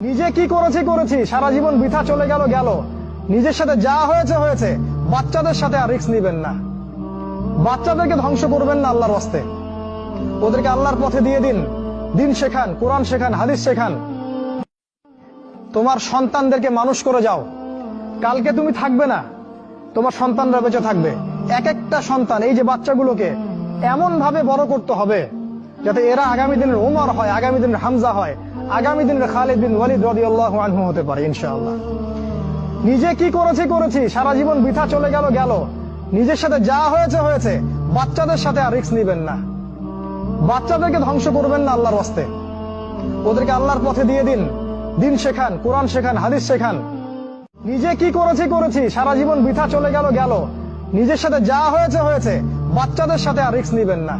নিজে কি করেছি করেছি, সারা জীবন বৃথা চলে গেল গেল। নিজের সাথে যা হয়েছে হয়েছে, বাচ্চাদের সাথে আর রিস্ক নিবেন না। বাচ্চাদেরকে ধ্বংস করবেন না আল্লাহর হস্তে ওদেরকে আল্লাহর পথে দিয়ে দিন। দিন শেখান, কোরআন শেখান, হাদিস শেখান। তোমার সন্তানদেরকে মানুষ করে যাও। কালকে তুমি থাকবে না, তোমার সন্তানরা বেঁচে থাকবে। এক একটা সন্তান, এই যে বাচ্চাগুলোকে এমন ভাবে বড় করতে হবে, যাতে এরা আগামী দিনের উমর হয়, আগামী দিনের হামজা হয়। আগামী দিনের খালিদ বিন ওয়ালিদ রাদিয়াল্লাহু আনহু হতে পারে, ইনশাআল্লাহ। নিজে কি করেছি করেছি, সারা জীবন বৃথা চলে গেল গেল। নিজের সাথে যা হয়েছে হয়েছে। বাচ্চাদের সাথে আর রিস্ক নিবেন না। বাচ্চাদেরকে ধ্বংস করবেন না আল্লাহর হস্তে ওদেরকে আল্লাহর পথে দিয়ে দিন। দিন শেখান, কোরআন শেখান, হাদিস শেখান। নিজে কি করেছি করেছি, সারা জীবন বৃথা চলে গেল গেল। নিজের সাথে যা হয়েছে হয়েছে। বাচ্চাদের সাথে আর রিস্ক নিবেন না।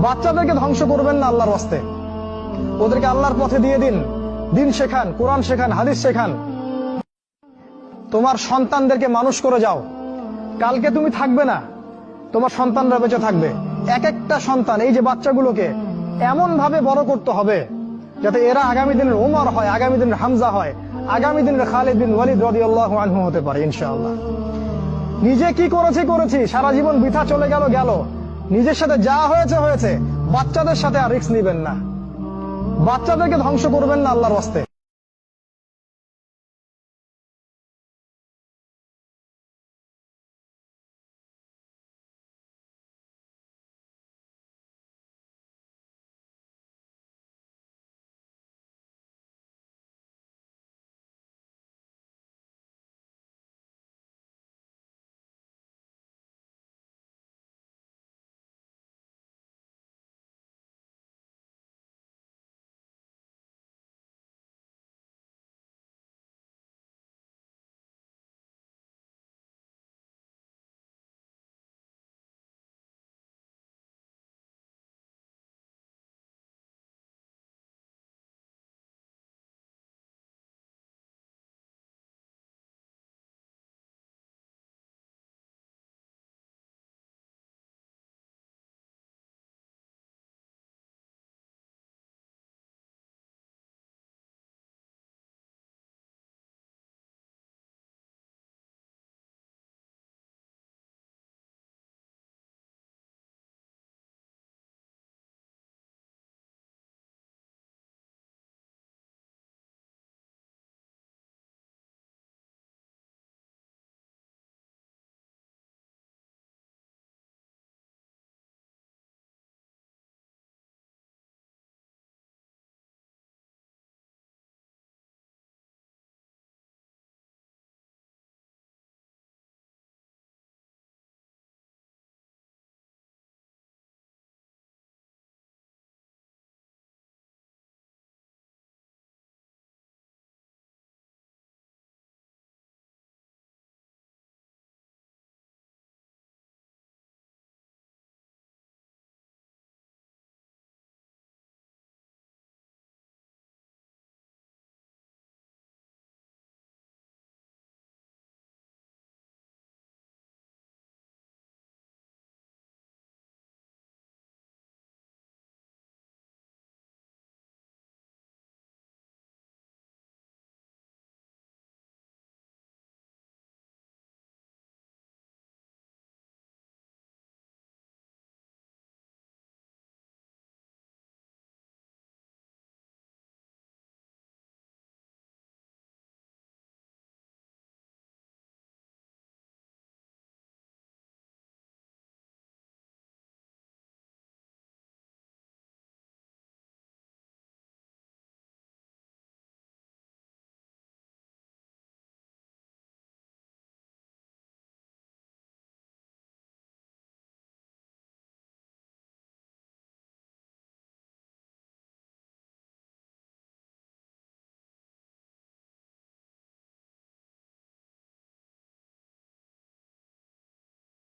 বাচ্চাদেরকে ধ্বংস করবেন না আল্লাহর হস্তে ওদেরকে আল্লাহর পথে দিয়ে দিন। দিন শেখান, কোরআন শেখান, হাদিস শেখান। তোমার সন্তানদেরকে মানুষ করে যাও। কালকে তুমি থাকবে না, তোমার সন্তানরা বেঁচে থাকবে। এক একটা সন্তান, এই যে বাচ্চাগুলোকে এমন ভাবে বড় করতে হবে, যাতে এরা আগামী দিনের উমর হয়, আগামী দিনের হামজা হয়, আগামী দিনের খালিদ বিন ওয়ালিদ রাদিয়াল্লাহু আনহু হতে পারে, ইনশাআল্লাহ। নিজে কি করেছি করেছি, সারা জীবন বৃথা চলে গেল গেল। নিজের সাথে যা হয়েছে হয়েছে। বাচ্চাদের সাথে আর রিস্ক নিবেন না। বাচ্চাদেরকে ধ্বংস করবেন না আল্লাহর হস্তে